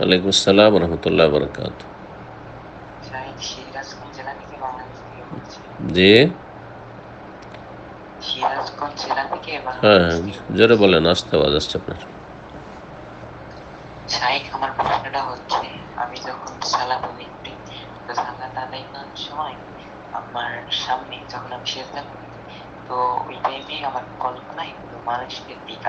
ওয়ালাইকুম আসসালাম রহমতুল্লাহ বরকাত। জি? হ্যাঁ জোরে বলেন আসতে আওয়াজ, আসছে আপনার। আমার সামনে যখন আমি তো ওই টাইমে আমার কল্পনায় মানুষের দিক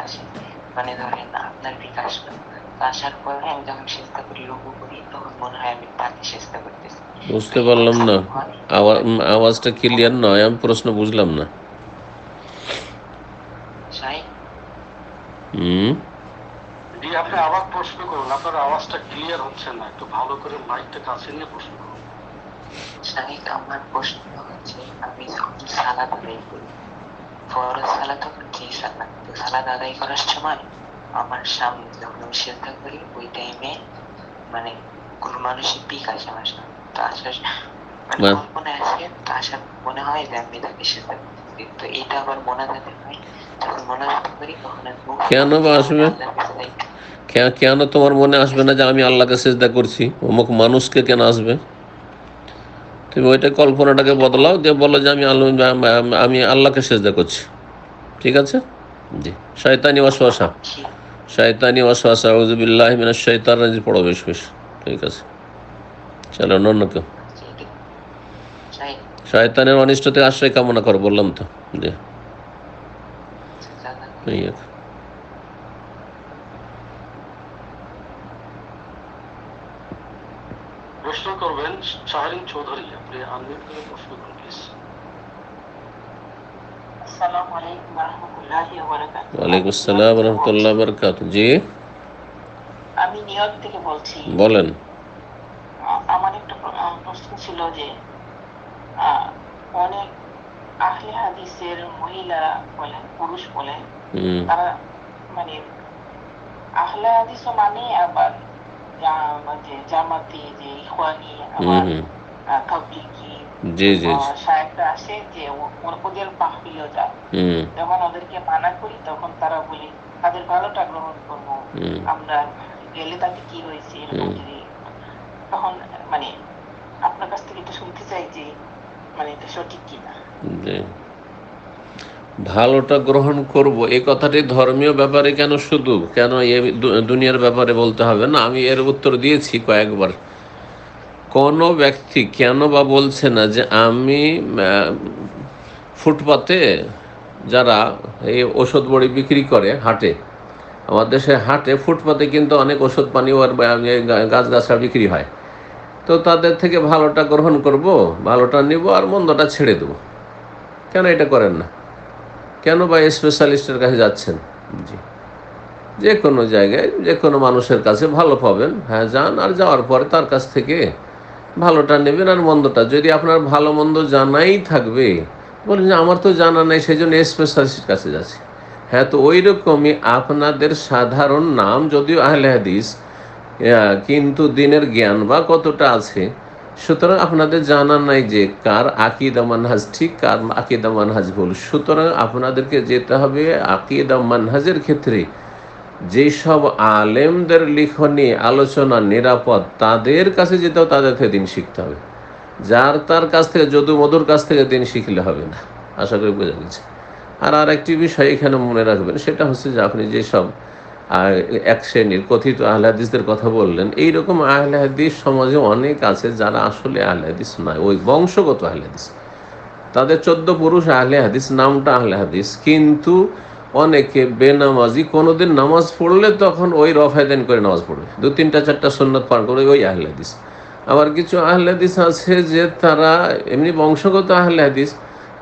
মানে ধরেন, আপনার দিক আসলো তো আসার পরে আমি যখন চেষ্টা করি রুকু করি তখন মনে হয় আমি তাকে চেষ্টা করতেছি বুঝতে পারলাম না আওয়া- আওয়াজটা ক্লিয়ার নয় আমি প্রশ্ন বুঝলাম না হুম জি আপনি আবার প্রশ্ন করুন আপনার আওয়াজটা ক্লিয়ার হচ্ছে না একটু ভালো করে মাইকটা কাছে নিয়ে প্রশ্ন করুন শাহিদ আমার প্রশ্ন হচ্ছে আমি যখন সালাদ আদায় করি ফরজ সালাদ হচ্ছে সালাদ তো সালাদ আদায় করার সময় আমার সামনে যখন আমি চেষ্টা করি ওই টাইমে মানে কোনো মানুষের পিক আসে আমার সামনে। তো আসার মানে বাহ। কল্পনায় আসে তো আসার মনে হয় যে আমি তাকে চেষ্টা করতেছি তো এটা আবার মনে থাকতে হয় যখন মনে পারি তখন কেন বা আসবে? কেন তোমার মনে আসবে না যে আমি আল্লাহকে চেষ্টা করছি? অমুক মানুষকে কেন আসবে? তুমি ওইটা কল্পনাটাকে বদলাও দিয়ে বলো যে আমি আল্লাহ আমি আল্লাহকে চেষ্টা করছি। ঠিক আছে? জি। শয়তানি ওয়াসওয়াসা। শয়তানি ওয়াসওয়াসা আউযুবিল্লাহি মিনাশ শাইতানির রাজিম। পড়ো বেশ বেশ। ঠিক আছে। চলো, অন্য কেউ। শয়তানের অনিষ্ট থেকে আশ্রয় কামনা করো, বললাম তো। জি। প্রশ্ন করবেন চৌধুরী, আপনি আনমিউট করে প্রশ্ন করুন প্লিজ আসসালামু আলাইকুম রহমতুল্লাহি ওয়া বারাকাতুহু। ওয়ালাইকুম আসসালাম রহমতুল্লাহ বরকাত জি? আমি নিউ থেকে বলছি। বলেন। আমার একটা প্রশ্ন ছিল যে অনেক আহলে হাদিসের মহিলা বলেন পুরুষ বলেন তারা মানে আহলে হাদিসও মানে আবার জামাতি যে ইখওয়ানি আবার তাবলিগি জি জি। সাহেবরা আসে যে ওদের মাহফিলেও যায় যখন ওদেরকে মানা করি তখন তারা বলে তাদের ভালোটা গ্রহণ করব। আমরা গেলে তাতে কি হয়েছে? এরকম যদি তখন মানে আপনার কাছ থেকে শুনতে চাই যে মানে এটা সঠিক কিনা। জি। ভালোটা গ্রহণ করব এই কথাটি ধর্মীয় ব্যাপারে কেন শুধু? কেন এ দুনিয়ার ব্যাপারে বলতে হবে? না আমি এর উত্তর দিয়েছি কয়েকবার। কোনো ব্যক্তি কেন বা বলছে না যে আমি ফুটপাতে যারা এই ওষুধ বড়ি বিক্রি করে হাটে, আমার দেশে হাটে ফুটপাতে কিন্তু অনেক ওষুধ পানি আর গাছ গাছড়া বিক্রি হয়। তো তাদের থেকে ভালোটা গ্রহণ করব, ভালোটা নিব আর মন্দটা ছেড়ে দেবো। কেন এটা করেন না? কেন বা স্পেশালিস্টের কাছে যাচ্ছেন? জি। যে কোনো জায়গায় যে কোনো মানুষের কাছে ভালো পাবেন হ্যাঁ যান আর যাওয়ার পরে তার কাছ থেকে ভালোটা নেবেন আর মন্দটা। যদি আপনার ভালো মন্দ জানাই থাকবে বলেন যে আমার তো জানা নেই সেই জন্য স্পেশালিস্টের কাছে যাচ্ছি। হ্যাঁ তো ওই রকমই আপনাদের সাধারণ নাম যদিও আহলে হাদিস কিন্তু দিনের জ্ঞান বা কতটা আছে, সুতরাং আপনাদের জানা নাই যে কার আকিদা মানহাজ ঠিক, কার আকিদা মানহাজ ভুল। সুতরাং আপনাদেরকে যেতে হবে আকিদা মানহাজের ক্ষেত্রে। যেসব আলেমদের লিখনী, আলোচনা নিরাপদ, তাদের কাছে যেতেও তাদের থেকে দিন শিখতে হবে। যার তার কাছ থেকে, যদু মধুর কাছ থেকে দিন শিখলে হবে না। আশা করি বোঝা গেছে। আর আরেকটি বিষয় এখানে মনে রাখবেন, সেটা হচ্ছে যে আপনি যেসব এক শ্রেণির কথিত আহলে হাদিসদের কথা বললেন, এইরকম আহলে হাদিস সমাজে অনেক আছে যারা আসলে আহলে হাদিস নয়, ওই বংশগত আহলে হাদিস। তাদের চোদ্দ পুরুষ আহলে হাদিস, নামটা আহলে হাদিস, কিন্তু অনেকে বেনামাজি, কোনোদিন নামাজ পড়লে তখন ওই রফায়দান করে নামাজ পড়বে। দু, তিনটা, চারটা সন্ন্যত পার করে ওই আহলে হাদিস। আবার কিছু আহলে হাদিস আছে যে তারা এমনি বংশগত আহলে হাদিস,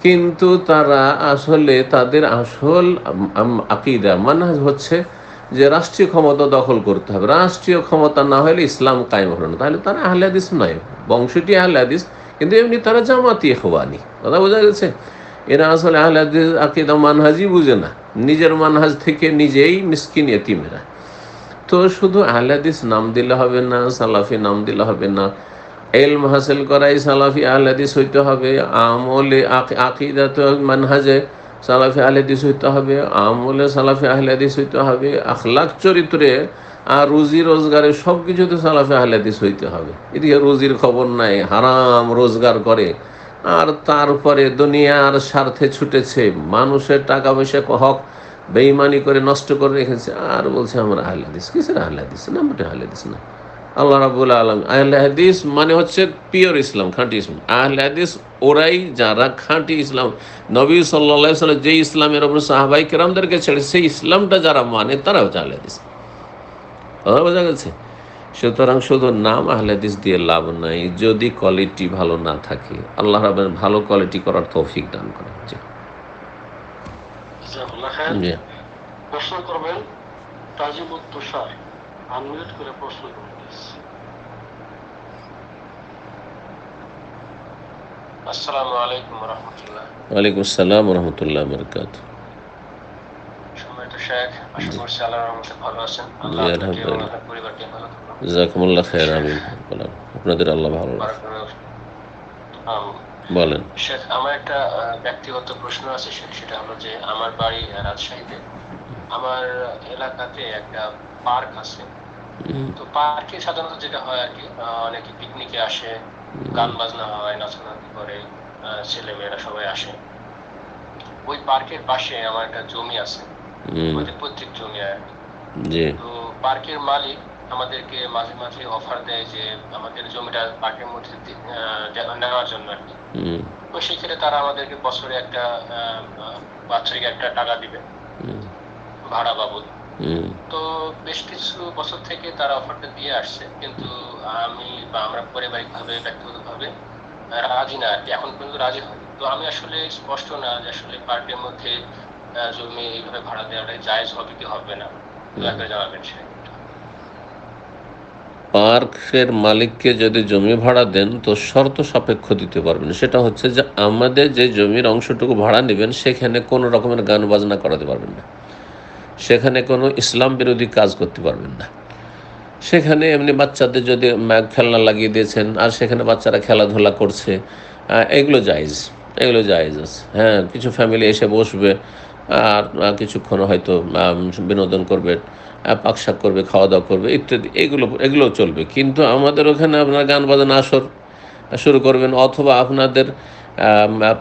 কিন্তু তারা আসলে তাদের আসল আকিদা, মানহাজ হচ্ছে যে রাষ্ট্রীয় ক্ষমতা দখল করতে হবে। রাষ্ট্রীয় ক্ষমতা না হলে ইসলাম কায়েম হলো না। তাহলে তারা আহলে হাদিস নয়। বংশটি আহলে হাদিস, কিন্তু এমনি তারা জামাতি খোয়ানি কথা বোঝা গেছে? এরা আসলে আহলে আকিদা মানহাজই বুঝে না। নিজের মানহাজ থেকে নিজেই মিসকিন এতিমেরা তো শুধু আহলাদিস নাম দিলে হবে না, সালাফি নাম দিলে হবে না। এলম হাসিল করাই সালাফি আহলে হাদিস হইতে হবে। আমলে আকিদা তো মানহাজে সালাফি আহলে হাদিস হইতে হবে। আমলে সালাফি আহলে হাদিস হইতে হবে। আখলাক চরিত্রে আর রুজি রোজগারে সব কিছুতে সালাফে হালাদিস হইতে হবে। এদিকে রুজির খবর নাই, হারাম রোজগার করে। আর তারপরে দুনিয়ার স্বার্থে ছুটেছে। মানুষের টাকা পয়সা হক বেইমানি করে নষ্ট করে রেখেছে। আর বলছে, আমরা আহলে হাদিস। কিসের আহলে হাদিস? না, মোটে আহলে হাদিস না। আল্লাহ রাবুল আলম আহলে হাদিস মানে হচ্ছে পিওর ইসলাম খাঁটি ইসলাম আহলে হাদিস ওরাই যারা খাঁটি ইসলাম নবী সাল্লা সাল্লাম যে ইসলামের ওপর সাহাবাই কেরামদেরকে ছেড়ে, সেই ইসলামটা যারা মানে তারা হচ্ছে আহলে হাদিস। কথা বোঝা গেছে? সুতরাং শুধু নাম আহলে হাদিস দিয়ে লাভ নাই যদি কোয়ালিটি ভালো না থাকে আল্লাহ রাবেন ভালো কোয়ালিটি করার তৌফিক দান করেন। জি। প্রশ্ন করবেন তাজিমুদ তুষার আনমিউট করে প্রশ্ন করবেন আসসালামু আলাইকুম রহমতুল্লাহ। ওয়ালাইকুম আসসালাম রহমতুল্লাহ বরকাত সম্মানিত শেখ আশা করছি আল্লাহর রহমতে ভালো আছেন। আল্লাহ আপনাকে এবং আপনার পরিবারকে ভালো থাকুন জাজাকুমুল্লাহ খের আমিন। আপনাদের আল্লাহ ভালো বলেন। শেখ আমার একটা ব্যক্তিগত প্রশ্ন আছে শেখ সেটা হলো যে আমার বাড়ি রাজশাহীতে। আমার এলাকাতে একটা পার্ক আছে। তো পার্কে সাধারণত যেটা হয় আর কি অনেকে পিকনিকে আসে গান বাজনা হয় নাচানাচি করে ছেলেমেয়েরা সবাই আসে। ওই পার্কের পাশে আমার একটা জমি আছে। পৈতৃক জমি আর জি। তো পার্কের মালিক আমাদেরকে মাঝে মাঝে অফার দেয় যে আমাদের জমিটা পার্কের মধ্যে নেওয়ার জন্য আর কি। তো সেক্ষেত্রে তারা আমাদেরকে বছরে একটা বাৎসরিক একটা টাকা দিবে। ভাড়া বাবদ। হুম, তো বেশ কিছু বছর থেকে তারা অফারটা দিয়ে আসছে। কিন্তু আমি বা আমরা পারিবারিকভাবে ব্যক্তিগতভাবে রাজি না আর কি। এখন পর্যন্ত রাজি হয়নি। তো আমি আসলে স্পষ্ট না যে আসলে পার্কের মধ্যে জমি এইভাবে ভাড়া দেওয়াটা জায়েজ হবে কি হবে না? দয়া করে জানাবেন সে। পার্কের মালিককে যদি জমি ভাড়া দেন তো শর্ত সাপেক্ষ দিতে পারবেন। সেটা হচ্ছে যে আমাদের যে জমির অংশটুকু ভাড়া নেবেন সেখানে কোনো রকমের গান বাজনা করাতে পারবেন না। সেখানে কোনো ইসলাম বিরোধী কাজ করতে পারবেন না। সেখানে এমনি বাচ্চাদের যদি খেলনা লাগিয়ে দিয়েছেন আর সেখানে বাচ্চারা খেলাধুলা করছে এগুলো জায়েজ। এগুলো জায়েজ আছে। হ্যাঁ কিছু ফ্যামিলি এসে বসবে আর কিছুক্ষণ হয়তো বিনোদন করবে পাকশাক করবে খাওয়া দাওয়া করবে, ইত্যাদি, এগুলো এগুলো চলবে। কিন্তু আমাদের ওখানে আপনার গান বাজানো আসর, শুরু করবেন। অথবা আপনাদের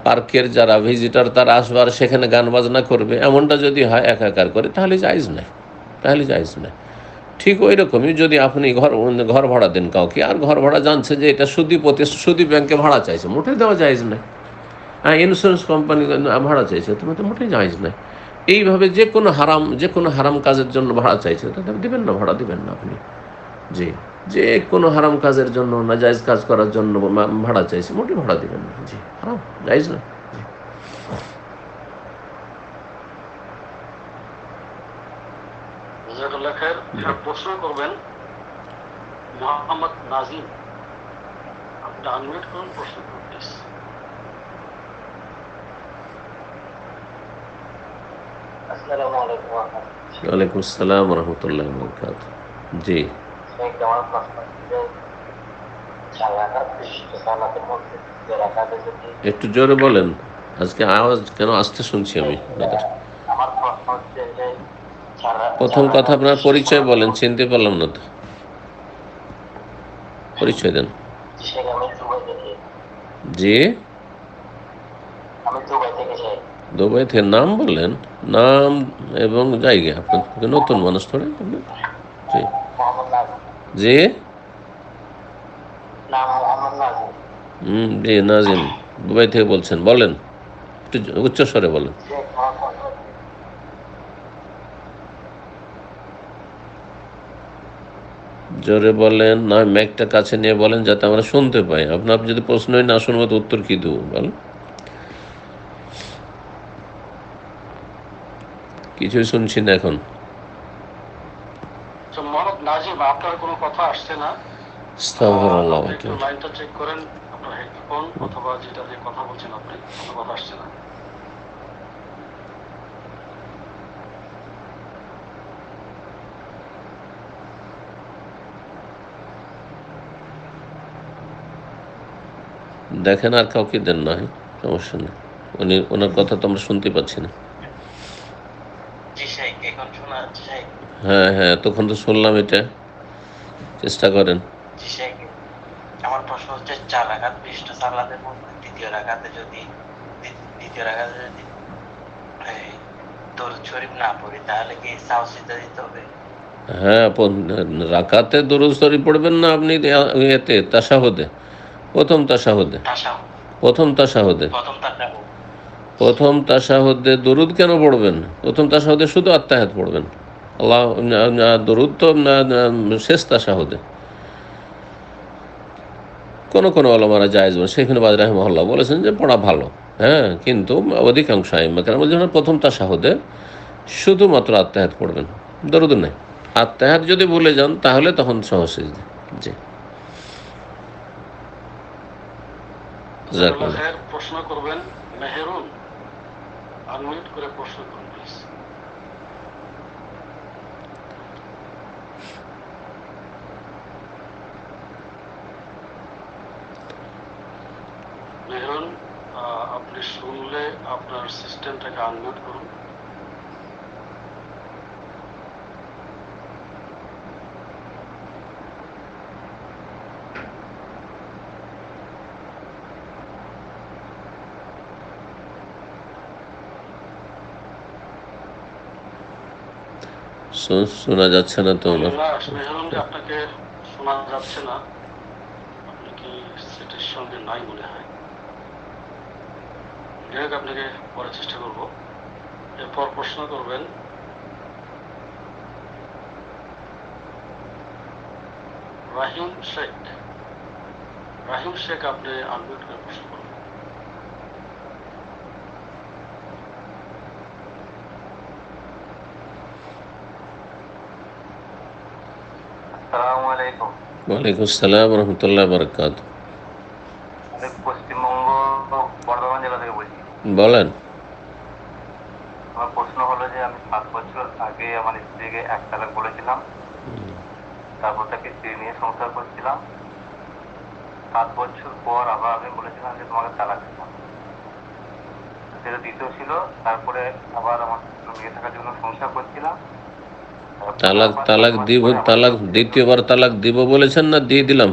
পার্কের যারা ভিজিটার তারা আসবে আর সেখানে গান বাজনা করবে। এমনটা যদি হয় একাকার করে, তাহলে জায়জ নাই। তাহলে জায়জ নাই। ঠিক ওই রকমই যদি আপনি ঘর ঘর ভাড়া দেন কাউকে, আর ঘর ভাড়া জানছে যে এটা সুদি প্রতি সুদি ব্যাংকে ভাড়া চাইছে মোটেই দেওয়া নাই। হ্যাঁ ইন্স্যুরেন্স কোম্পানি ভাড়া চাইছে তুমি তো মোটেই জায়জ নাই। এইভাবে যে কোনো হারাম যে কোনো হারাম কাজের জন্য ভাড়া চাইছে তাহলে দিবেন না ভাড়া দিবেন না আপনি। জি যে কোনো হারাম কাজের জন্য না জায়জ কাজ করার জন্য ভাড়া চাইছে মোটেই ভাড়া দিবেন না। জি হারাম জায়জ না। প্রশ্ন করবেন। মোহাম্মদ নাজিম আপনি আনমিউট করুন প্রশ্ন করুন প্লিজ আসসালামু আলাইকুম ওয়া রাহমাতুল্লাহ। ওয়ালাইকুম আসসালাম রহমতুল্লাহ বরকাত জি। একটা জোরে বলেন। আজকে আওয়াজ কেন আসতে শুনছি আমি? প্রথম কথা আপনার পরিচয় বলেন চিনতে পারলাম না তো। পরিচয় দেন। জি। আমি দুবাই থেকে শেখ দুবাই থেকে নাম বললেন নাম এবং জায়গা। আপনার নতুন মানুষ আপনি? জি। জি? হুম জি নাজিম। দুবাই থেকে বলছেন বলেন। একটু উচ্চ স্বরে বলেন। জোরে বলেন না ম্যাকটা কাছে নিয়ে বলেন যাতে আমরা শুনতে পাই। আপনার যদি প্রশ্নই না শুনব তো উত্তর কি দেবো বলেন? কিছুই শুনছি না এখন নাজিম আপনার কোনো কথা আসছে না আস্তাগফিরুল্লাহ। লাইনটা চেক করেন আপনার হেডফোন অথবা যেটা দিয়ে কথা বলছেন আপনি কোনো কথা আসছে না দেখেন আর কাউকে দেন না? সমস্যা নেই উনি ওনার কথা তো আমরা শুনতে পাচ্ছি না জি শেখ এখন শোনা যাচ্ছে শেখ হ্যাঁ হ্যাঁ তখন তো শুনলাম এটা। চেষ্টা করেন। আমার প্রশ্ন হচ্ছে চার রাকাত বিশিষ্ট সালাদের মধ্যে দ্বিতীয় রাকাতে যদি দ্বিতীয় রাকাতে যদি দরুদ শরীফ না পড়ি তাহলে কি সাউ দিতে হবে? হ্যাঁ রাকাতে দরুদ শরীফ পড়বেন না আপনি এতে তাসাহুদে? প্রথম তাসাহুদে? তাসাহ প্রথম তাসাহুদে? প্রথম তাসাহ প্রথম তাসাহুদে দরুদ কেন পড়বেন? প্রথম তাসাহুদে শুধু আত্মাহাত পড়বেন। আল্লাহ দরুদ তো শেষ তাসাহুদে কোন কোন আলমারা জায়েজ বলে সেখানে বাজ রাহমহল্লা বলেছেন যে পড়া ভালো। হ্যাঁ কিন্তু অধিকাংশ আইমাকের বলছেন প্রথম তাসাহুদে শুধুমাত্র আত্মাহাত পড়বেন। দরুদ নেই। আত্মাহাত যদি ভুলে যান, তাহলে তখন সহজ। জি। প্রশ্ন করবেন, মেহেরুন। আনমিউট করে প্রশ্ন করুন প্লিজ মেহরুন আপনি শুনলে আপনার সিস্টেমটাকে আনমিউট করুন। শো- শোনা যাচ্ছে না তো আমার। আপনাকে পরে চেষ্টা করব। এরপর প্রশ্ন করবেন, রাহিম শেখ। রাহিম শেখ, আপনি আনমিউট করে প্রশ্ন করবেন আসসালামু আলাইকুম ওয়ালাইকুম আসসালাম রহমতুল্লাহ বরকাত। আমি পশ্চিমবঙ্গ বর্ধমান জেলা থেকে বলছি। বলেন। আমার প্রশ্ন হলো যে আমি সাত বছর আগে আমার স্ত্রীকে এক তালাক বলেছিলাম। তারপর তাকে স্ত্রী নিয়ে সংসার করছিলাম। সাত বছর পর আবার আমি বলেছিলাম যে তোমাকে তালাক দিলাম সেটা দ্বিতীয় ছিল। তারপরে আবার আমার মেয়ে থাকার জন্য সংসার করছিলাম। তালাক তালাক দিব তালাক দ্বিতীয়বার তালাক দিব বলেছেন না দিয়ে দিলাম?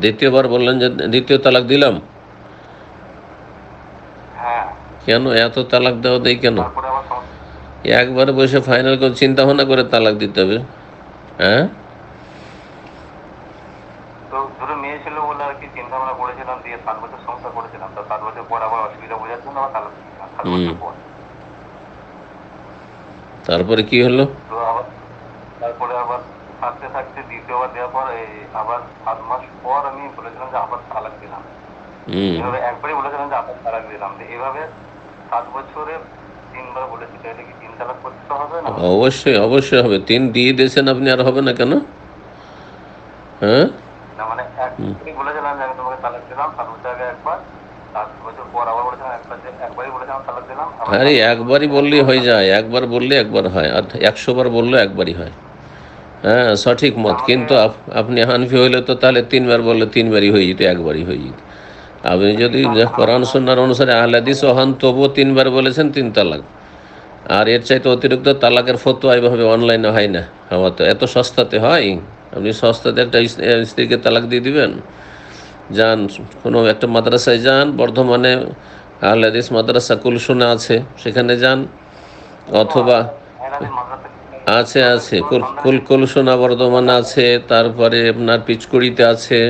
দ্বিতীয়বার বললেন যে দ্বিতীয় তালাক দিলাম? হ্যাঁ। কেন? এত তালাক দেওয়া দেয় কেন? একবার বসে ফাইনাল করে চিন্তা ভাবনা করে তালাক দিতে হবে হ্যাঁ তো দুটো মেয়ে ছিল বলে আর কি চিন্তা ভাবনা করেছিলাম দিয়ে সাত বছর সংসার করেছিলাম তো সাত বছর পর আবার অসুবিধা বোঝার জন্য আবার তালাক দিয়েছিলাম সাত বছর হুম। তারপরে কি হলো? তারপরে আবার থাকতে থাকতে দ্বিতীয়বার দেওয়ার পর আবার সাত মাস পর আমি বলেছিলাম যে আবার তালাক দিলাম। এভাবে একবারই বলেছিলাম যে আবার তালাক দিলাম। এভাবে সাত বছরে তিনবার বলেছি তাহলে কি তিন তালাক করতে হবে না? অবশ্যই অবশ্যই হবে। তিন দিয়ে দিয়েছেন আপনি আর হবে না কেন? হ্যাঁ? না মানে একবারই বলেছিলাম যে আমি তোমাকে তালাক দিলাম সাত বছর আগে একবার। আরে একবারই বললেই হয়ে যায় একবার বললে একবার হয় আর একশো বার বললে একবারই হয়। হ্যাঁ সঠিক মত। কিন্তু আপনি হানফি হইলে তো তাহলে তিনবার বললে তিনবারই হয়ে যেত একবারই হয়ে যেত। আপনি যদি কোরআন সন্ন্যার অনুসারে আহলাদিস হন তবুও তিনবার বলেছেন তিন তালাক। আর এর চাইতে অতিরিক্ত তালাকের ফতোয়া এভাবে অনলাইনে হয় না। আমার তো এত সস্তাতে হয়। আপনি সস্তাতে একটা স্ত্রীকে তালাক দিয়ে দিবেন যান, কোনো একটা মাদ্রাসায় যান, বর্ধমানে আহলাদিস মাদ্রাসা কুলসুনা আছে, সেখানে যান, অথবা আছে আছে, কুল কুল, কুলসোনা বর্ধমান আছে, তারপরে আপনার পিচকুড়িতে আছে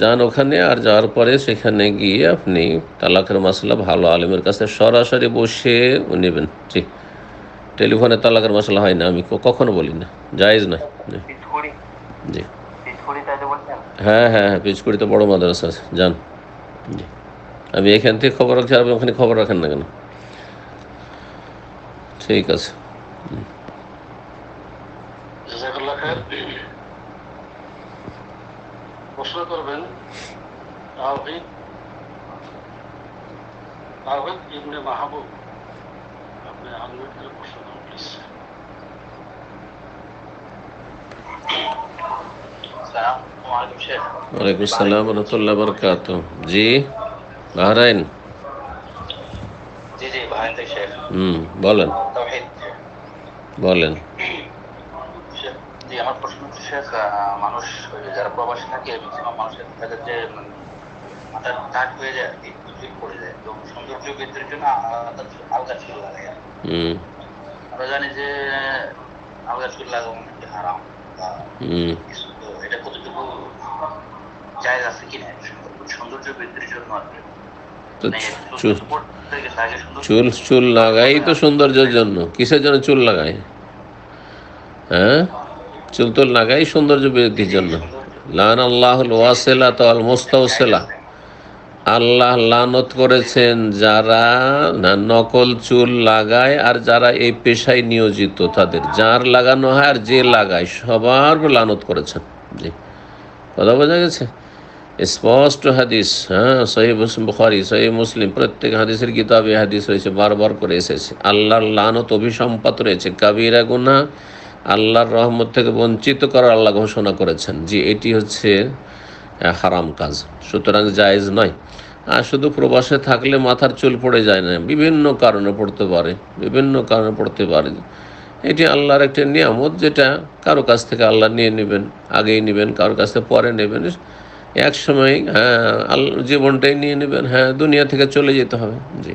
যান ওখানে, আর যাওয়ার পরে সেখানে গিয়ে আপনি তালাকের মশলা ভালো আলেমের কাছে সরাসরি বসে নেবেন। জি টেলিফোনে তালাকের মশলা হয় না, আমি কখনো বলি না, জায়েজ না জি পিচকুড়ি জি পিচকুড়ি তাইতে বলছেন হ্যাঁ হ্যাঁ হ্যাঁ পিচকুড়িতে বড় মাদ্রাসা আছে যান। আমি এখান থেকে খবর রাখছি আপনি ওখানে খবর রাখেন না কেন? ঠিক আছে। প্রশ্ন করবেন ইবনে মাহবুব। আপনি করে প্রশ্ন করুন প্লিজ ওয়ালাইকুম আসসালাম রহমতুল্লাহ বরকাত। জি বাহরাইন। জি থেকে শেখ। হুম বলেন। তাওহীদ। বলেন। জি আমার প্রশ্ন হচ্ছে শেখ মানুষ যারা প্রবাসী থাকে ম্যাক্সিমাম মানুষের তাদের যে মানে, মাথার টাক হয়ে যায় তো সৌন্দর্য বৃদ্ধির জন্য আলাদা আলগা চুল লাগায় হুম। আমরা জানি যে আলগা চুল হারাম বা কিছু জায়গা আছে কিনা সৌন্দর্য- বৃদ্ধির জন্য আর কি। মানে চুল চুল লাগাই তো সৌন্দর্যের জন্য। কিসের জন্য চুল লাগায় হ্যাঁ? চুল তো লাগাই সৌন্দর্য বৃদ্ধির জন্য। লান আল্লাহ ওয়াসেলা তো আল মোস্তাউসেলা আল্লাহ লানত করেছেন যারা না নকল চুল লাগায় আর যারা এই পেশায় নিয়োজিত তাদের। যার লাগানো হয় আর যে লাগায় সবার লানত করেছেন। জি। কথা বোঝা গেছে? স্পষ্ট হাদিস হ্যাঁ সহি বুখারি সহি মুসলিম, প্রত্যেক হাদিসের কিতাবে হাদিস রয়েছে, বারবার করে এসেছে। আল্লাহর লানত, অভিসম্পাত রয়েছে, কাবিরা গুনা আল্লাহর রহমত থেকে বঞ্চিত করার আল্লাহ ঘোষণা করেছেন। যে এটি হচ্ছে হারাম কাজ, সুতরাং জায়েজ নয়। আর শুধু প্রবাসে থাকলে মাথার চুল পড়ে যায় না, বিভিন্ন কারণে পড়তে পারে, বিভিন্ন কারণে পড়তে পারে। এটি আল্লাহর একটা নিয়ামত যেটা কারও কাছ থেকে আল্লাহ নিয়ে নেবেন, আগেই নেবেন, কারও কাছ থেকে পরে নেবেন। এক সময় হ্যাঁ জীবনটাই নিয়ে নেবেন হ্যাঁ দুনিয়া থেকে চলে যেতে হবে। জি।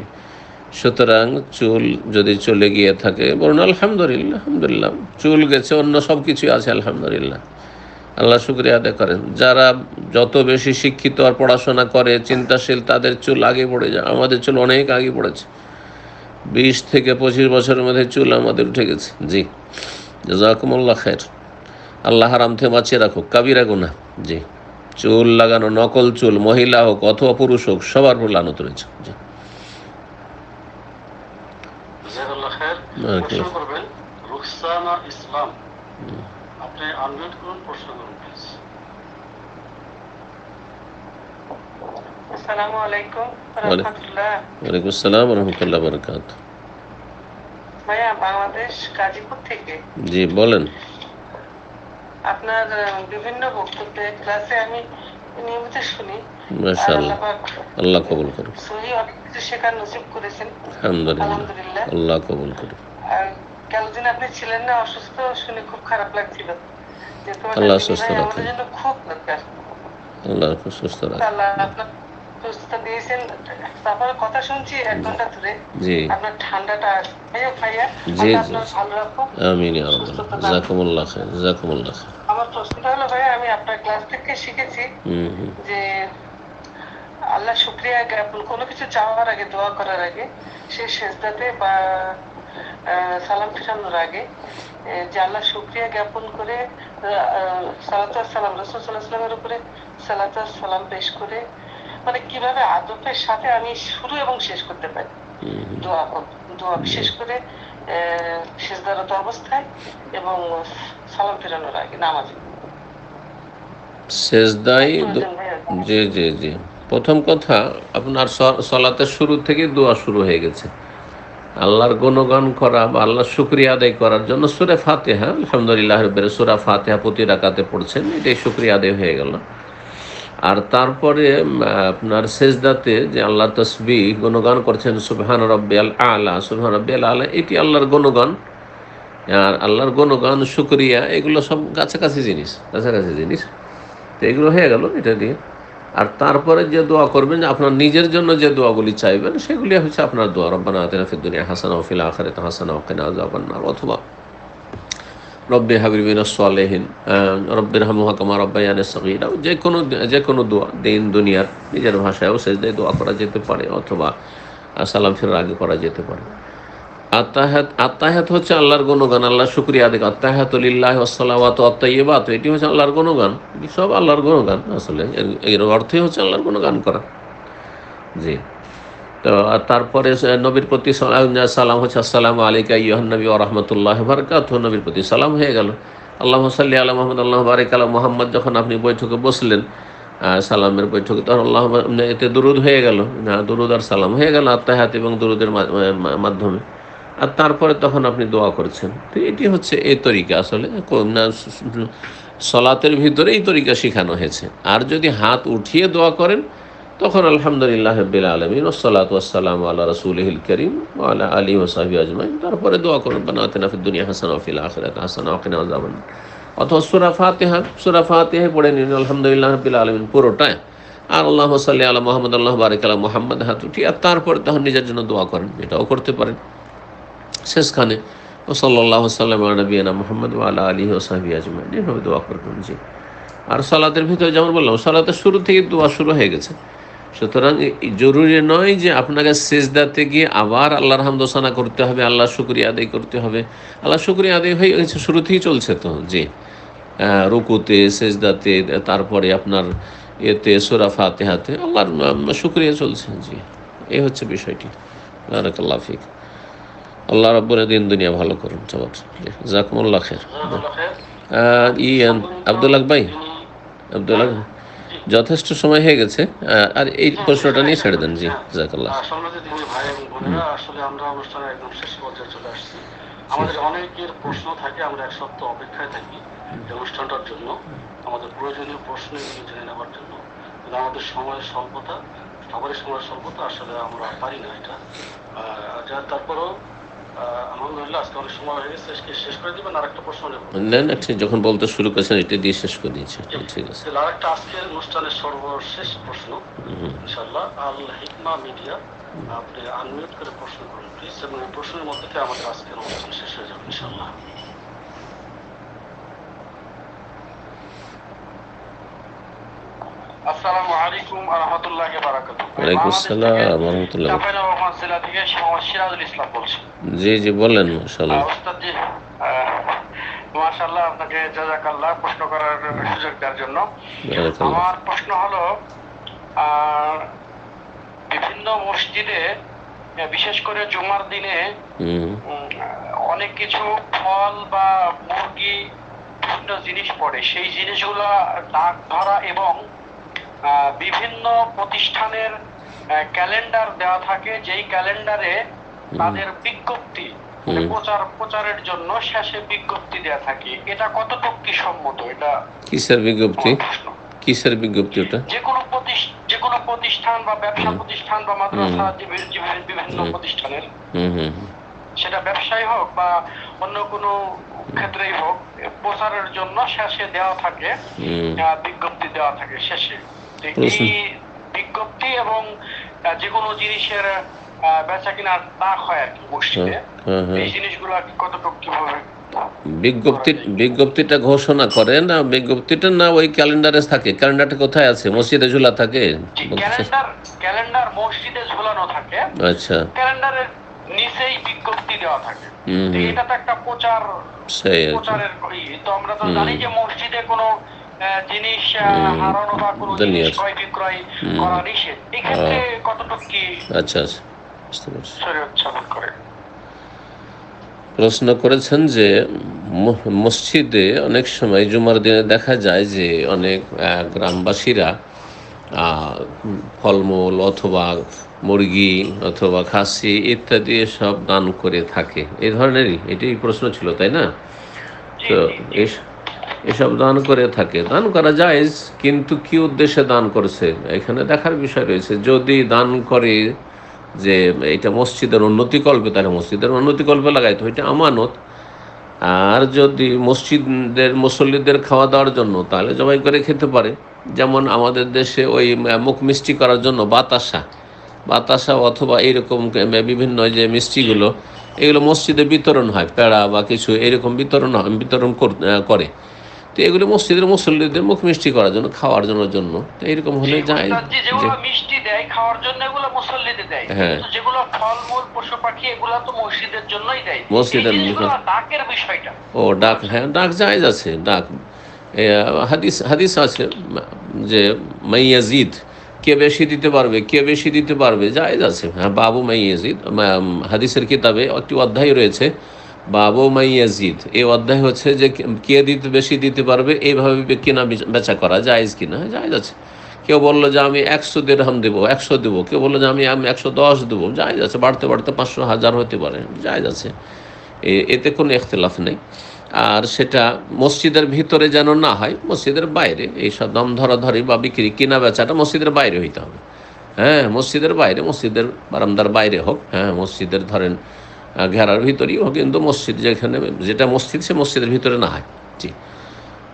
সুতরাং চুল যদি চলে গিয়ে থাকে বলুন আলহামদুলিল্লাহ আলহামদুলিল্লাহ, চুল গেছে, অন্য সব কিছুই আছে, আলহামদুলিল্লাহ। আল্লাহ শুক্রিয়া আদায় করেন। যারা যত বেশি শিক্ষিত আর পড়াশোনা করে, চিন্তাশীল, তাদের চুল আগে পড়ে যায়, আমাদের চুল অনেক আগে পড়েছে। বিশ থেকে পঁচিশ বছরের মধ্যে চুল আমাদের উঠে গেছে। জি। জাজাকুমুল্লাহ খের আল্লাহ হারাম থেকে বাঁচিয়ে রাখুক। কাবিরা গুনা জি। চুল লাগানো নকল চুল মহিলা হোক অথবা পুরুষ হোক সবার উপর লানত রয়েছে। জি। ইসলাম। আপনি আনমিউট করুন প্রশ্ন করুন প্লিজ আসসালামু আলাইকুম। রহমতুল্লাহ। ওয়ালাইকুম আসসালাম রহমতুল্লাহ বরকাত ভাইয়া বাংলাদেশ গাজীপুর থেকে। জি বলেন। আপনার বিভিন্ন বক্তব্যে ক্লাসে আমি নিয়মিত শুনি। আর মাশাআল্লাহ আল্লাহ কবুল করুন সহি অনেক শেখার নসিব করেছেন। আলহামদুলিল্লাহ। আল্লাহ কবুল করুন কালদিন আপনি ছিলেন না অসুস্থ শুনে খুব খারাপ লাগছিল। আল্লাহ সুস্থ রাখুন। খুব দরকার। আল্লাহ সুস্থ রাখুন। আল্লাহ সুস্থতা দিয়েছেন তারপরে কথা শুনছি এক ঘণ্টা ধরে। জি। আপনার ঠান্ডাটা ভাইয়া ভাইয়া জি, আপনার ভালো রাখো আমিন ইয়া খাইর জাযাকুমুল্লাহ খাইর। আমার প্রশ্নটা হলো ভাই আমি আপনার ক্লাস থেকে শিখেছি যে আল্লাহ শুক্রিয়া জ্ঞাপন কোনো কিছু চাওয়ার আগে দোয়া করার আগে সেই সেজদাতে বা সালাম ফিরানোর আগে যে আল্লাহ শুক্রিয়া জ্ঞাপন করে সালাত সালাম রসুল সাল্লাহ সাল্লামের উপরে সালাত সালাম পেশ করে মানে কীভাবে আদবের সাথে আমি শুরু এবং শেষ করতে পারি। দোয়া দোয়া বিশেষ করে সেজদারত অবস্থায় এবং সালাম ফেরানোর আগে নামাজে। জি জি জি। প্রথম কথা আপনার সলাতের শুরু থেকে দোয়া শুরু হয়ে গেছে। আল্লাহর গুণগান করা বা আল্লাহর শুক্রিয়া আদায় করার জন্য সুরে ফাতেহা আলহামদুলিল্লাহ সুরা ফাতেহা প্রতি রাকাতে পড়ছেন এটাই শুক্রিয়া আদায় হয়ে গেল। আর তারপরে আপনার সেজদাতে যে আল্লাহ তসবি গুণগান করছেন, সুবহান রব্বিয়াল আলা সুবহান রব্বিয়াল আলা এটি আল্লাহর গুণগান। আর আল্লাহর গুণগান, শুক্রিয়া, এগুলো সব কাছাকাছি জিনিস কাছাকাছি জিনিস। তো এগুলো হয়ে গেল এটা দিয়ে। আর তারপরে যে দোয়া করবেন আপনার নিজের জন্য যে দোয়াগুলি চাইবেন, সেগুলি হচ্ছে আপনার দোয়া, রব্বানা আতিনা ফিদ দুনিয়া হাসানা ফিল আখিরাতি হাসানা ওয়া কিনা আযাবান নার। অথবা রব্বি হাবিবিন সালেহিন রব্বির হামুহা কামা রব্বায়ানি সগীরা। যে কোনো যে কোনো দোয়া, দিন, দুনিয়ার, নিজের ভাষায়ও সেজদায় দোয়া করা যেতে পারে, অথবা সালাম ফিরার আগে করা যেতে পারে। আত্মাহাত আত্মাহাত হচ্ছে আল্লাহর গুণগান আল্লাহ শুক্রিয়া আদিক আত্মাহাতুলিল্লাহ আসসালামাত আত্মাইবাত এটি হচ্ছে আল্লাহর গুণগান। সব আল্লাহর গুণগান, আসলে এর অর্থই হচ্ছে আল্লাহর গুণগান করা। জি। তো তারপরে নবীর প্রতি সালাম হচ্ছে, আসসালামু আলাইকা ইয়হান নবী ও রহমতুল্লাহ বারকাত নবীর প্রতি সালাম হয়ে গেল। আল্লাহ সাল্লি আলা মোহাম্মদ আল্লাহ বারিক আলা মোহাম্মদ। যখন আপনি বৈঠকে বসলেন সালামের বৈঠকে, তখন আল্লাহ এতে দুরুদ হয়ে গেল। না, দুরুদ আর সালাম হয়ে গেল আত্মাহাত এবং দুরুদের মাধ্যমে। আর তারপরে তখন আপনি দোয়া করছেন। তো এটি হচ্ছে এই তরিকা আসলে। সলাতের ভিতরে এই তরিকা শেখানো হয়েছে। আর যদি হাত উঠিয়ে দোয়া করেন তখন আলহামদুলিল্লাহ রবিল আলমিন ওসালাত ওসালাম আল্লাহ রসুলহিল করিম আল্লাহ আলী ওসাহি আজমাইন। তারপরে দোয়া করুন বানাতে নাফিদ দুনিয়া হাসান আফিল আখরাত হাসান আকিনা আজাবান অথবা সুরা ফাতেহা সুরা ফাতেহা পড়ে নিন, আলহামদুলিল্লাহ রবিল আলমিন পুরোটাই আর আল্লাহ সাল্লি আল্লাহ মোহাম্মদ, আল্লাহ বারিক আল্লাহ মোহাম্মদ হাতুটি আর তারপরে তখন নিজের জন্য দোয়া করেন। এটাও করতে পারেন। শেষখানে ও সাল্লাহ সাল্লাম নবীনা মোহাম্মদ আল্লাহ আলী ওসাহি আজমাইন। এভাবে দোয়া করবেন জি আর সালাতের ভিতরে যেমন বললাম, সালাতের শুরু থেকে দোয়া শুরু হয়ে গেছে। সুতরাং জরুরি নয় যে আপনাকে সেজদাতে গিয়ে আবার আল্লাহর হামদোসানা করতে হবে আল্লাহ শুক্রিয়া আদায় করতে হবে। আল্লাহ শুক্রিয়া আদায় হয়ে গেছে শুরুতেই চলছে তো জি। আহ, রুকুতে সেজদাতে তারপরে আপনার এতে সোরা ফাতেহাতে আল্লাহর শুক্রিয়া চলছে জি। এই হচ্ছে বিষয়টি। বারাকাল্লাহ ফিক। আল্লাহ রব্বুল দিন দুনিয়া ভালো করুন সবার জাকমুল্লাহ খের ই আব্দুল্লাহ ভাই। আব্দুল্লাহ যথেষ্ট সময় হয়ে গেছে আর এই প্রশ্নটা নিয়ে ছেড়ে দেন জি জাকাল্লাহ। ভাই এবং বোনেরা আসলে আমরা অনুষ্ঠানের একদম শেষ পর্যায়ে চলে আসছি। আমাদের অনেকের প্রশ্ন থাকে আমরা এক সপ্তাহ অপেক্ষায় থাকি এই অনুষ্ঠানটার জন্য। আমাদের প্রয়োজনীয় প্রশ্নগুলো জেনে নেওয়ার জন্য। কিন্তু আমাদের সময়ের স্বল্পতা সবারই সময়ের স্বল্পতা আসলে আমরা পারি না এটা। যা তারপরও না না ঠিক যখন বলতে শুরু করেছেন এটা দিয়ে শেষ করে দিয়েছি ঠিক। আছে। আরেকটা আজকের অনুষ্ঠানের সর্বশেষ প্রশ্ন হুম। ইনশাল্লাহ আল হিকমা মিডিয়া আপনি আনমিউট করে প্রশ্ন করুন প্লিজ এবং এই প্রশ্নের মধ্যে আমাদের আজকের অনুষ্ঠান শেষ হয়ে যাবে ইনশাল্লাহ আসসালামু আলাইকুম রহমতুল্লাহ বারাকাতুহ। ওয়ালাইকুম আসসালাম রহমতুল্লাহ চাঁপাইনবাবগঞ্জ জেলা থেকে সিরাজুল ইসলাম বলছি। জি জি বললেন মাসাল্লাহ ওস্তাদ জি মাশাআল্লাহ আপনাকে জাজাকাল্লাহ প্রশ্ন করার সুযোগ দেওয়ার জন্য। আমার প্রশ্ন হলো আহ, বিভিন্ন মসজিদে বিশেষ করে জুমার দিনে অনেক কিছু ফল বা মুরগি বিভিন্ন জিনিস পড়ে। সেই জিনিসগুলা দাগ ধরা এবং বিভিন্ন প্রতিষ্ঠানের ক্যালেন্ডার দেওয়া থাকে। যেই ক্যালেন্ডারে তাদের বিজ্ঞপ্তি মানে প্রচার প্রচারের জন্য শেষে বিজ্ঞপ্তি দেওয়া থাকে। এটা কতটুকু কি সম্মত? এটা কিসের বিজ্ঞপ্তি? কিসের বিজ্ঞপ্তি ওটা? যে কোনো প্রতিষ্ঠান যে কোনো প্রতিষ্ঠান বা ব্যবসা প্রতিষ্ঠান বা মাদ্রাসা বিভিন্ন প্রতিষ্ঠানের। হুম হুম হুম। সেটা ব্যবসায়ী হোক বা অন্য কোনো ক্ষেত্রেই হোক প্রচারের জন্য শেষে দেওয়া থাকে বিজ্ঞপ্তি দেওয়া থাকে শেষে। বিজ্ঞপ্তি এবং যে কোনো জিনিসের বেচা কিনা দাগ হয় আর কি মসজিদে হ্যাঁ হ্যাঁ এই জিনিসগুলো আর কি কতটুকু কীভাবে বিজ্ঞপ্তি বিজ্ঞপ্তিটা ঘোষণা করে না বিজ্ঞপ্তিটা না ওই ক্যালেন্ডারে থাকে। ক্যালেন্ডারটা কোথায় আছে? মসজিদে ঝুলা থাকে? ক্যালেন্ডার ক্যালেন্ডার মসজিদে ঝোলানো থাকে। আচ্ছা। ক্যালেন্ডারের নিচেই বিজ্ঞপ্তি দেওয়া থাকে। এটা তো একটা প্রচার। প্রচারের তো আমরা তো জানি যে মসজিদে কোনো জিনিস হারানো বা কোনো জিনিস ক্রয় বিক্রয় করা নিষেধ। এক্ষেত্রে কতটুকু কি আচ্ছা আচ্ছা। বুঝতে পারছি। করে? প্রশ্ন করেছেন যে মসজিদে অনেক সময় জুমার দিনে দেখা যায় যে অনেক গ্রামবাসীরা ফলমূল অথবা মুরগি অথবা খাসি ইত্যাদি সব দান করে থাকে। এই ধরনেরই। এটাই প্রশ্ন ছিল তাই না? তো এসব দান করে থাকে। দান করা যায় কিন্তু কি উদ্দেশ্যে দান করছে? এখানে দেখার বিষয় রয়েছে, যদি দান করে যে এটা মসজিদের উন্নতিকল্পে তাহলে মসজিদের উন্নতিকল্পে লাগাই তো এটা আমানত। আর যদি মসজিদের মুসল্লিদের খাওয়া দাওয়ার জন্য, তাহলে জবাই করে খেতে পারে। যেমন আমাদের দেশে ওই মুখ মিষ্টি করার জন্য বাতাসা বাতাসা অথবা এইরকম বিভিন্ন যে মিষ্টিগুলো, এগুলো মসজিদে বিতরণ হয়, পেড়া বা কিছু এরকম বিতরণ বিতরণ করে। তো এগুলো মসজিদের মুসল্লিদের মুখ মিষ্টি করার জন্য খাওয়ার জন্য জন্য। তো এরকম হলে যায় মিষ্টি দেয় খাওয়ার জন্য এগুলো মুসল্লিদের দেয়। হ্যাঁ। যেগুলো ফলমূল পশু পাখি এগুলো তো মসজিদের জন্যই দেয়। মসজিদের ডাকের বিষয়টা। ও ডাক হ্যাঁ ডাক জায়েজ আছে ডাক। হাদিস হাদিস আছে যে মাইয়াজিদ কে বেশি দিতে পারবে কে বেশি দিতে পারবে জায়েজ আছে। হ্যাঁ বাবু মাইয়াজিদ হাদিসের কিতাবে একটি অধ্যায় রয়েছে। বাবু মাইয়াজিদ এই অধ্যায় হচ্ছে যে কে- দিতে, বেশি দিতে পারবে, এইভাবে বে- কেনা বেচা- করা জায়েজ কিনা জায়েজ আছে। কেউ বলল যে আমি একশো দেড়হাম দেবো, একশো দেবো। কেউ বলল যে আমি আমি একশো দশ দেবো, জায়েজ আছে। বাড়তে বাড়তে পাঁচশো হাজার হতে পারে, জায়েজ আছে। এতে কোনো ইখতলাফ নেই। আর সেটা মসজিদের ভিতরে যেন না হয়, মসজিদের বাইরে, এইসব দাম ধরাধরি বা বিক্রি, কিনা বেচাটা মসজিদের বাইরে হইতে হবে। হ্যাঁ মসজিদের বাইরে, মসজিদের বারান্দার বাইরে হোক। হ্যাঁ মসজিদের ধরেন ঘেরার ভিতরেই হোক কিন্তু মসজিদ যেখানে, যেটা মসজিদ, সে মসজিদের ভিতরে না হয়। জি।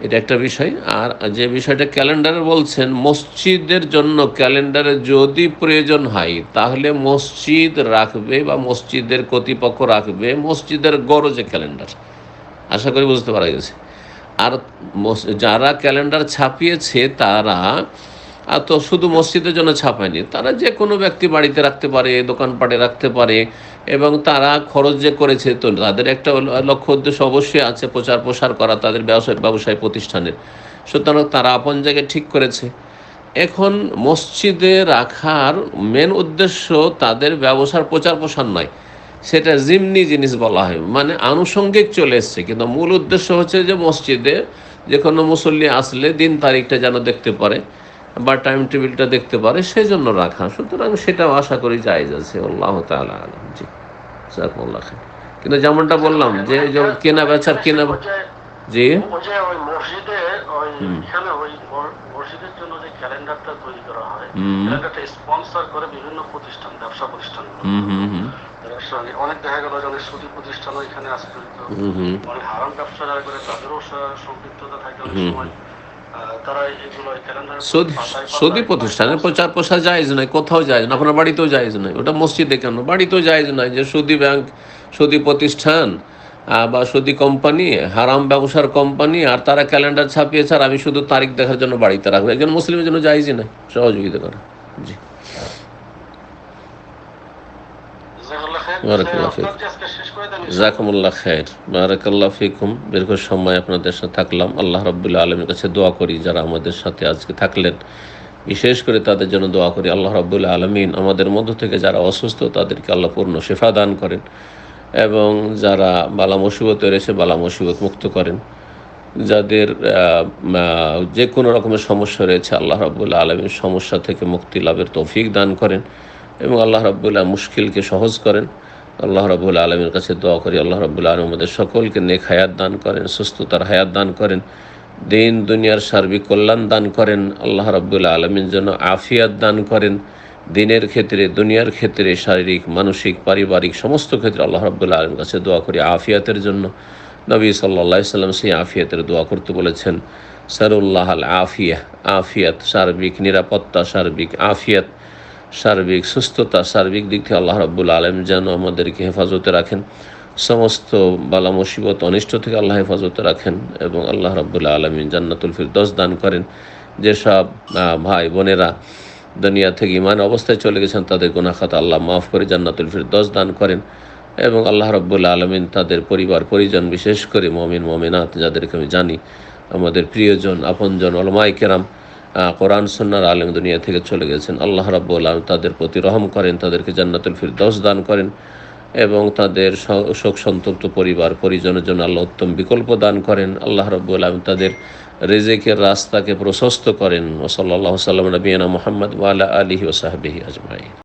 এটা একটা বিষয়। আর যে বিষয়টা ক্যালেন্ডারে বলছেন, মসজিদের জন্য ক্যালেন্ডারে যদি প্রয়োজন হয়, তাহলে মসজিদ রাখবে বা মসজিদের কর্তৃপক্ষ রাখবে মসজিদের গরজে ক্যালেন্ডার। আশা করি বুঝতে পারা গেছে। আর যারা ক্যালেন্ডার ছাপিয়েছে, তারা তো শুধু মসজিদের জন্য ছাপায়নি তারা যে কোনো ব্যক্তি বাড়িতে রাখতে পারে, দোকানপাটে রাখতে পারে, এবং তারা খরচ যে করেছে, তো তাদের একটা লক্ষ্য উদ্দেশ্য অবশ্যই আছে প্রচার প্রসার করা তাদের ব্যবসায় ব্যবসায় প্রতিষ্ঠানের। সুতরাং তারা আপন জায়গায় ঠিক করেছে। এখন মসজিদে রাখার মেন উদ্দেশ্য তাদের ব্যবসার প্রচার প্রসার নয়। সেটা জিমনি জিনিস বলা হয়। মানে আনুষঙ্গিক চলে এসছে। কিন্তু মূল উদ্দেশ্য হচ্ছে যে মসজিদে যে কোনো মুসল্লি আসলে দিন তারিখটা যেন দেখতে পারে। বা টাইম টেবিলটা দেখতে পারে সেই জন্য রাখা। সুতরাং সেটাও আশা করি জায়েজ আছে। আল্লাহ তাআলা আলম। জি। কিন্তু যেমনটা বললাম যে কেনা বেচার কেনা জি। ওই যে ওই মসজিদে ওই হুম। এখানে ওই ম- মসজিদের জন্য যে ক্যালেন্ডারটা তৈরি করা হয় হুম। স্পন্সর করে বিভিন্ন প্রতিষ্ঠান ব্যবসা প্রতিষ্ঠান হুম হুম হুম। অনেক দেখা গেল অনেক সুদী এখানে হুম অনেক হারাম ব্যবসা যারা করে তাদেরও সম্পৃক্ততা থাকে অনেক সময়। সৌদি প্রতিষ্ঠানে প্রচার প্রসার জায়েজ নাই, কোথাও জায়েজ না, আপনার বাড়িতেও জায়েজ নাই, ওটা মসজিদে কেন? বাড়িতেও জায়েজ নাই যে সৌদি ব্যাংক, সৌদি প্রতিষ্ঠান বা সৌদি কোম্পানি, হারাম ব্যবসার কোম্পানি, আর তারা ক্যালেন্ডার ছাপিয়েছে, আর আমি শুধু তারিখ দেখার জন্য বাড়িতে রাখব। একজন মুসলিমের জন্য জায়েজই নাই, সহযোগিতা করা। জি জাযাকাল্লাহ খাইর। বারাকাল্লাহ ফিক। আপনার যে আজকে শেষ করে দেন জাকুমুল্লাহ খায়ের বারাকাল্লাহ ফিকুম। দীর্ঘ সময় আপনাদের সাথে থাকলাম। আল্লাহ রব্বুল্লাহ আলমের কাছে দোয়া করি যারা আমাদের সাথে আজকে থাকলেন। বিশেষ করে তাদের জন্য দোয়া করি আল্লাহ রব্বুল্লাহ আলমিন। আমাদের মধ্য থেকে যারা অসুস্থ তাদেরকে আল্লাহ পূর্ণ শেফা দান করেন। এবং যারা বালা মুসিবতে রয়েছে বালা মুসিবত মুক্ত করেন। যাদের যে কোনো রকমের সমস্যা রয়েছে আল্লাহ রাবুল্লাহ আলমীর সমস্যা থেকে মুক্তি লাভের তৌফিক দান করেন। এবং আল্লাহ রাবুল্লাহ মুশকিলকে সহজ করেন। আল্লাহ রাবুল্লাহ আলমীর কাছে দোয়া করি, আল্লাহ রাবুল্লাহ আলম আমাদের সকলকে নেক হায়াত দান করেন, সুস্থতার হায়াত দান করেন, দিন দুনিয়ার সার্বিক কল্যাণ দান করেন, আল্লাহ রাবুল্লাহ আলমীর জন্য আফিয়াত দান করেন। দিনের ক্ষেত্রে, দুনিয়ার ক্ষেত্রে, শারীরিক, মানসিক, পারিবারিক সমস্ত ক্ষেত্রে আল্লাহ রাবুল্লাহ আলমের কাছে দোয়া করি আফিয়াতের জন্য। নবী সাল্লা সাল্লাম সেই আফিয়াতের দোয়া করতে বলেছেন সারুল্লাহ আল আফিয়া, আফিয়াত সার্বিক নিরাপত্তা, সার্বিক আফিয়াত। সার্বিক সুস্থতা, সার্বিক দিক থেকে আল্লাহ রাব্বুল আলম যেন আমাদেরকে হেফাজতে রাখেন। সমস্ত বালা মুসিবত, অনিষ্ট থেকে আল্লাহ হেফাজতে রাখেন এবং আল্লাহ রাব্বুল আলমিন জান্নাতুল ফিরদৌস দান করেন। যেসব ভাই বোনেরা দুনিয়া থেকে ইমান অবস্থায় চলে গেছেন, তাদের গুনাখাত আল্লাহ মাফ করে জান্নাতুল ফিরদৌস দান করেন এবং আল্লাহ রব্বুল আলমিন তাদের পরিবার, পরিজন বিশেষ করে মমিন, মমিনাত, যাদেরকে আমি জানি, আমাদের প্রিয়জন, আপনজন অলমাই কেরাম কোরআন সন্ন্যার আলেম দুনিয়া থেকে চলে গেছেন। আল্লাহ রাব্বুল আলম তাদের প্রতি রহম করেন, তাদেরকে জান্নাতুল ফিরদৌস দান করেন এবং তাদের শোক সন্তপ্ত পরিবার, পরিজনের জন্য আল্লাহ উত্তম বিকল্প দান করেন। আল্লাহ রব্বুল আলম তাদের রেজেকের রাস্তাকে প্রশস্ত করেন। ও সাল্লাহ সাল্লাম নবীনা মোহাম্মদ ওয়ালা আলহি ওসাহাবিহি আজমাই